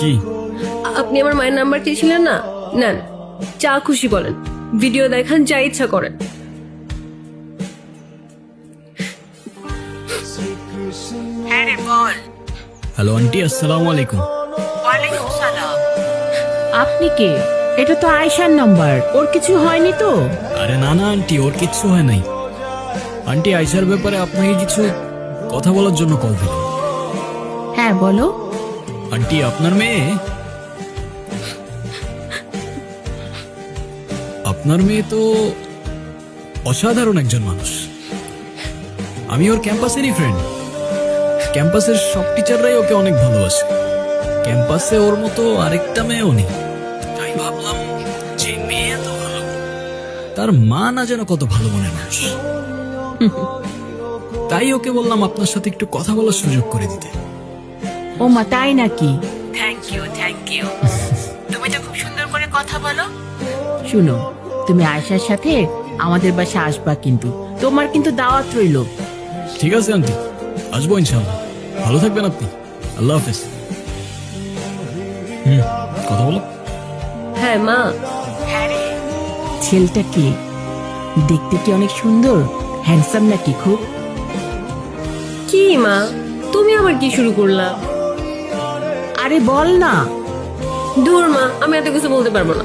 কি? আপনি আমার মায়ের নাম্বার চেয়েছিলেন না? নেন যা খুশি বলেন। ভিডিও দেখান যা ইচ্ছা করেন। হ্যাঁ রে বল। হ্যালো আন্টি আসসালামু আলাইকুম। ওয়ালাইকুম সালাম। আপনি কে? এটা তো আয়শার নাম্বার। ওর কিছু হয়নি তো? আরে না না আন্টি ওর কিচ্ছু হয় নাই। আন্টি আইসার ব্যাপারে আপনাকে কিছু কথা বলার জন্য কল দিলাম। হ্যাঁ বলো। আন্টি আপনার মেয়ে? আপনার মেয়ে তো অসাধারণ একজন মানুষ। আমি ওর ক্যাম্পাসেরই ফ্রেন্ড ক্যাম্পাসের সব টিচাররাই ওকে অনেক ভালোবাসে। ক্যাম্পাসে ওর মতো আরেকটা মেয়েও নেই। তাই ভাবলাম যে মেয়ে এত ভালো। তার মা না যেন কত ভালো মনে মানুষ। তাই ওকে বললাম আপনার সাথে একটু কথা বলার সুযোগ করে দিতে। ও মা তাই নাকি? থ্যাংক ইউ থ্যাংক ইউ তুমি তো খুব সুন্দর করে কথা বলো। শুনো তুমি আয়শার সাথে আমাদের বাসা আসবা কিন্তু। তোমার কিন্তু দাওয়াত রইল ঠিক আছে আন্টি। আসব ইনশাল্লাহ ভালো থাকবেন আপনি। আল্লাহ হাফেজ। হুম কথা বলো। হ্যাঁ মা। হ্যাঁ রে। ছেলেটা কি? দেখতে কি অনেক সুন্দর? হ্যান্ডসাম নাকি খুব? কি মা? তুমি আবার কি শুরু করলা? আরে বল না। দূর মা আমি এত কিছু বলতে পারব না।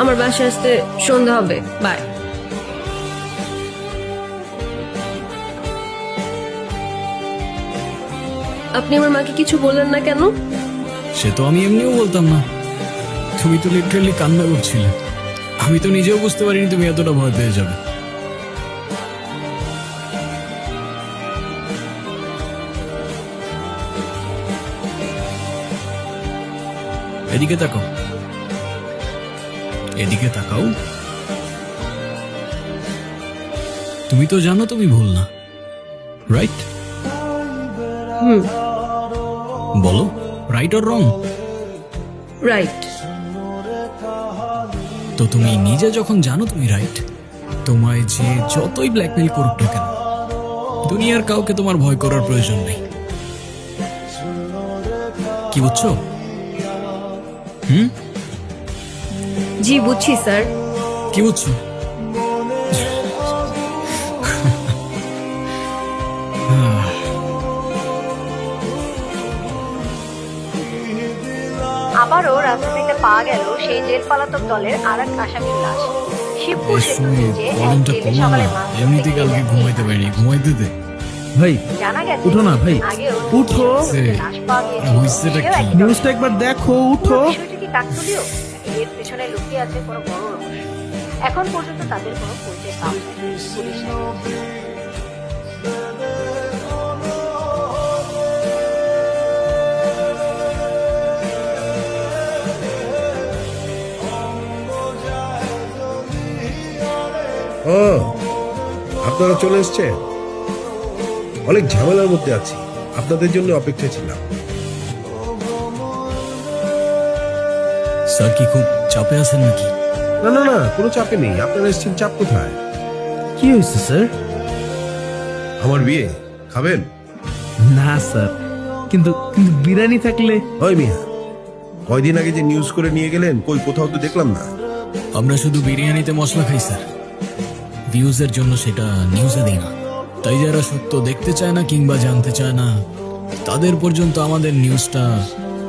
আমার বাসায় আসতে সন্ধ্যা হবে। বাই আপনি আমার মাকে কিছু বললেন না কেন? সে তো আমি এমনিও বলতাম না। তুমি তো লিটারালি কান্না করছিলে। আমি তো নিজেও বুঝতে পারিনি তুমি এতটা ভয় পেয়ে যাবে। এদিকে তাকাও। এদিকে তাকাও। তুমি তো জানো তুমি ভুল না। রাইট হুম। বলো রাইট অর রং রাইট তো তুমি নিজে যখন জানো তুমি রাইট তোমায় যে যতই ব্ল্যাকমেল করুক না কেন দুনিয়ার কাউকে তোমার ভয় করার প্রয়োজন নেই। কি বুঝছ? হুম? জি বুঝছি স্যার। কি বুঝছ? আবারও রাজধানীতে পাওয়া গেল সেই জেল পলাতক দলের আর এক আসামির লাশ শিবপুর এই সেতু এক জেলে সকালে এমনিতে কালকে ঘুমাইতে পারিনি। ঘুমাইতে দে। ভাই জানা গেছে উঠো না ভাই, উঠো। নিউজটা একবার দেখো উঠো। বিষয়টি এর লুকিয়ে আছে কোনো বড় রহস্য। এখন পর্যন্ত তাদের কোনো পরিচয় পাওয়া ও, আপনারা চলে এসছেন? অনেক ঝামেলার মধ্যে আছি। আপনাদের জন্য অপেক্ষা ছিলাম। স্যার কি খুব চাপে আছেন নাকি? না না না কোনো চাপে নেই। আপনারা এসছেন চাপ কোথায়? কি হয়েছে স্যার? আমার বিয়ে। খাবেন? না স্যার। কিন্তু কিন্তু বিরিয়ানি থাকলে? ওই মিয়া কয়দিন আগে যে নিউজ করে নিয়ে গেলেন কই কোথাও তো দেখলাম না। আমরা শুধু বিরিয়ানিতে মশলা খাই স্যার। ভিউজের জন্য সেটা নিউজে দিই না। তাই যারা সত্য দেখতে চায় না কিংবা জানতে চায় না তাদের পর্যন্ত আমাদের নিউজটা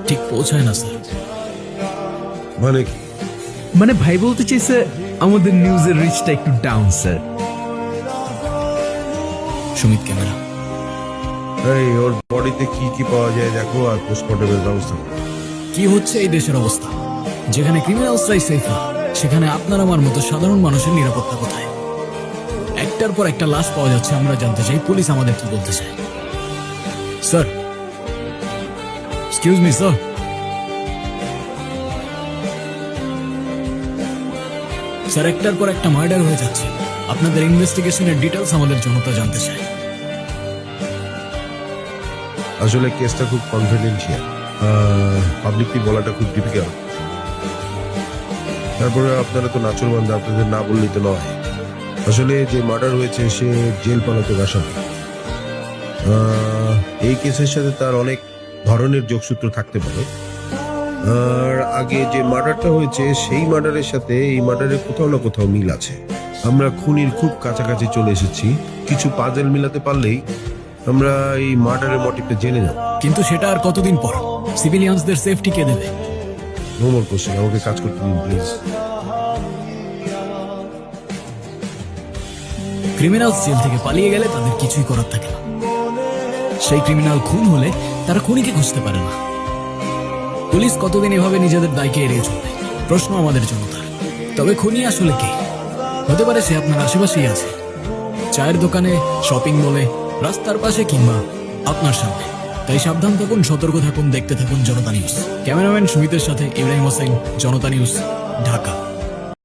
ঠিক পৌঁছায় না স্যার। মানে কি? মানে ভাই বলতে চাইছে আমাদের নিউজের রিচটা একটু ডাউন স্যার সুমিত ক্যামেরা এই ওর বডিতে কি কি পাওয়া যায় দেখো আর পোস্টমর্টমের ব্যবস্থা করো। কি হচ্ছে এই দেশের অবস্থা? যেখানে ক্রিমিনালসরাই সেফ না সেখানে আপনার আমার মতো সাধারণ মানুষের নিরাপত্তা কোথায়? একটার পর একটা লাশ পাওয়া যাচ্ছে আমরা জানতে চাই পুলিশ আমাদের কি বলতে চায়। Sir excuse me sir sir, একটার পর একটা মার্ডার হয়ে যাচ্ছে। আপনাদের ইনভেস্টিগেশনের ডিটেলস আমাদের জনতা জানতে চায়। আসলে কেসটা খুব কনফিডেন্সিয়াল পাবলিকলি বলাটা খুব ডিফিকাল্ট তারপরে আপনারা তো নাচুর বান্ধা আপনাদের না বললেই তো নয়। আসলে যে মার্ডার হয়েছে, সে জেল পালাতে আসামি এই কেসের সাথে তার অনেক ধরনের যোগসূত্র থাকতে পারে। আর আগে যে মার্ডারটা হয়েছে সেই মার্ডারের সাথে এই মার্ডারের কোথাও না কোথাও মিল আছে। আমরা খুনির খুব কাছাকাছি চলে এসেছি। কিছু পাজেল মিলাতে পারলেই আমরা এই মার্ডারের মোটিভটা জেনে যাব কিন্তু সেটা আর কতদিন পর? সিভিলিয়ানসদের সেফটি কে দেবে? ভ্রমণ করছেন আমাকে কাজ করতে দিন প্লিজ ক্রিমিনাল জেল থেকে পালিয়ে গেলে তাদের কিছুই করার থাকে না। সেই ক্রিমিনাল খুন হলে তারা খুনিকে খুঁজতে পারে না। পুলিশ কতদিন এভাবে নিজেদের দায়কে এড়িয়ে চলবে প্রশ্ন আমাদের জনতা তবে খুনি আসলে কে? হতে পারে সে আপনার আশেপাশেই আছে। চায়ের দোকানে শপিং মলে রাস্তার পাশে কিংবা আপনার সামনে। তাই সাবধান থাকুন, সতর্ক থাকুন, দেখতে থাকুন জনতা নিউজ ক্যামেরাম্যান সুমিতের সাথে ইব্রাহিম হোসেন, জনতা নিউজ ঢাকা।